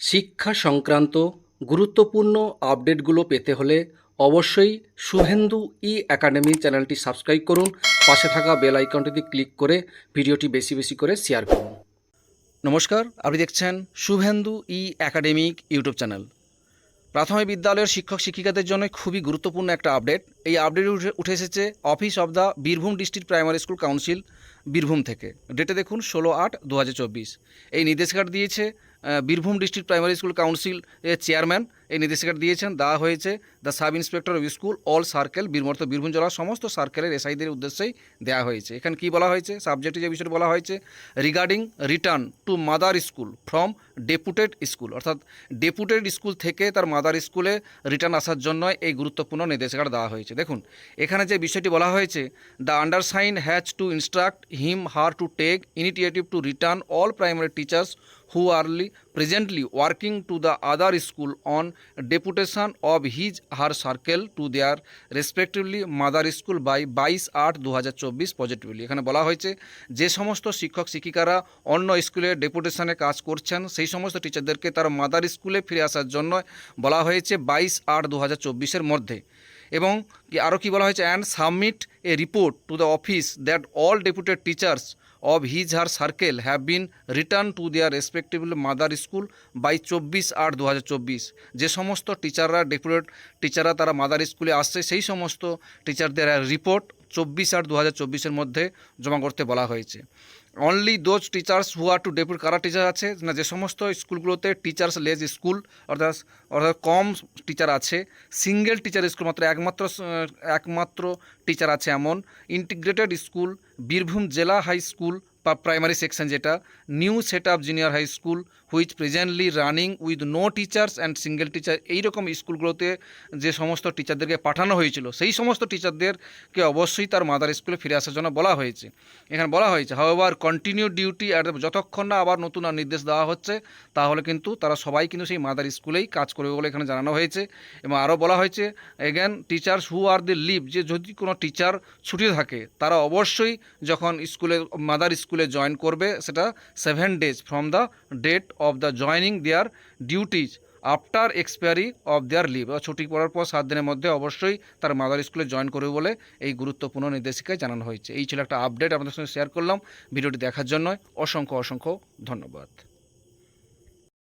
শিক্ষা সংক্রান্ত গুরুত্বপূর্ণ আপডেটগুলো পেতে হলে অবশ্যই শুভেন্দু ই একাডেমি চ্যানেলটি সাবস্ক্রাইব করুন। পাশে থাকা বেল আইকনটিতে ক্লিক করে ভিডিওটি বেশি বেশি করে শেয়ার করুন। নমস্কার, আপনি দেখছেন Shubhendu E academic YouTube channel. প্রাথমিক বিদ্যালয়ের শিক্ষক শিক্ষিকাদের জন্য খুবই গুরুত্বপূর্ণ একটা আপডেট। এই আপডেট উঠে এসেছে office of the Birbhum district primary school council Birbhum থেকে। ডেটে দেখুন ষোলো আট দু এই নির্দেশিকার দিয়েছে Birbhum district primary school council এর চেয়ারম্যান। এই নির্দেশিকার দিয়েছেন, দেওয়া হয়েছে the sub inspector of school, all circle, বীরমর্ত, Birbhum জেলার সমস্ত সার্কেলের এসআইদের উদ্দেশ্যেই দেওয়া হয়েছে। এখানে কি বলা হয়েছে? সাবজেক্টে যে বিষয়টি বলা হয়েছে regarding return to mother school from deputed school অর্থাৎ ডেপুটেড স্কুল থেকে তার মাদার স্কুলে রিটার্ন আসার জন্য এই গুরুত্বপূর্ণ নির্দেশিকাটা দেওয়া হয়েছে। দেখুন, এখানে যে বিষয়টি বলা হয়েছে the undersign has to instruct him her to take initiative to return all primary teachers who are presently working to the other school school on deputation his her circle to their respectively mother school by বাইশ আট দু হাজার চব্বিশ positively. এখানে বলা হয়েছে, যে সমস্ত শিক্ষক, শিক্ষিকারা অন্য স্কুলে ডেপুটেশনে কাজ করছেন, সেই সমস্ত টিচারদেরকে তার মাদার স্কুলে ফিরে আসার জন্য বলা হয়েছে বাইশ আট দু হাজার চব্বিশের মধ্যে। এবং আরও কি বলা হয়েছে? And submit a report to the office that all deputed teachers of his her circle have been return to their respective mother school by চব্বিশ আট দু যে সমস্ত টিচাররা ডেপুটেড টিচাররা তারা মাদার স্কুলে আসছে, সেই সমস্ত টিচারদের রিপোর্ট চব্বিশ আট দু চব্বিশের মধ্যে জমা করতে বলা হয়েছে। Only those teachers who are to depute কারা টিচার আছে? না, যে সমস্ত স্কুলগুলোতে টিচার্স লেজ স্কুল অর্থাৎ অর্থাৎ কম টিচার আছে সিঙ্গেল টিচার স্কুল মাত্র, একমাত্র একমাত্র টিচার আছে এমন। ইন্টিগ্রেটেড স্কুল বীরভূম জেলা হাই স্কুল বা প্রাইমারি সেকশন যেটা new set up junior high school which presently running with no teachers and single teacher এইরকম স্কুলগুলোতে যে সমস্ত টিচারদেরকে পাঠানো হয়েছিল, সেই সমস্ত টিচারদেরকে অবশ্যই তার মাদার স্কুলে ফিরে আসার জন্য বলা হয়েছে। এখানে বলা হয়েছে হাওয়ার কন্টিনিউ ডিউটি অ্যাট যতক্ষণ না আবার নতুন আর নির্দেশ দেওয়া হচ্ছে, তাহলে কিন্তু তারা সবাই কিন্তু সেই মাদার স্কুলেই কাজ করবে বলে এখানে জানানো হয়েছে। এবং আরও বলা হয়েছে again teachers who are the leave যে যদি কোনো টিচার ছুটি থাকে, তারা অবশ্যই যখন স্কুলে মাদার স্কুলে জয়েন করবে, সেটা seven days from the date of the joining their duties after expiry of their leave ছুটি পড়ার পর সাত দিনের মধ্যে অবশ্যই তার মাদার স্কুলে জয়েন করবে বলে এই গুরুত্বপূর্ণ নির্দেশিকায় জানানো হয়েছে। এই ছিল একটা আপডেট আপনাদের সঙ্গে শেয়ার করলাম। ভিডিওটি দেখার জন্য অসংখ্য অসংখ্য ধন্যবাদ।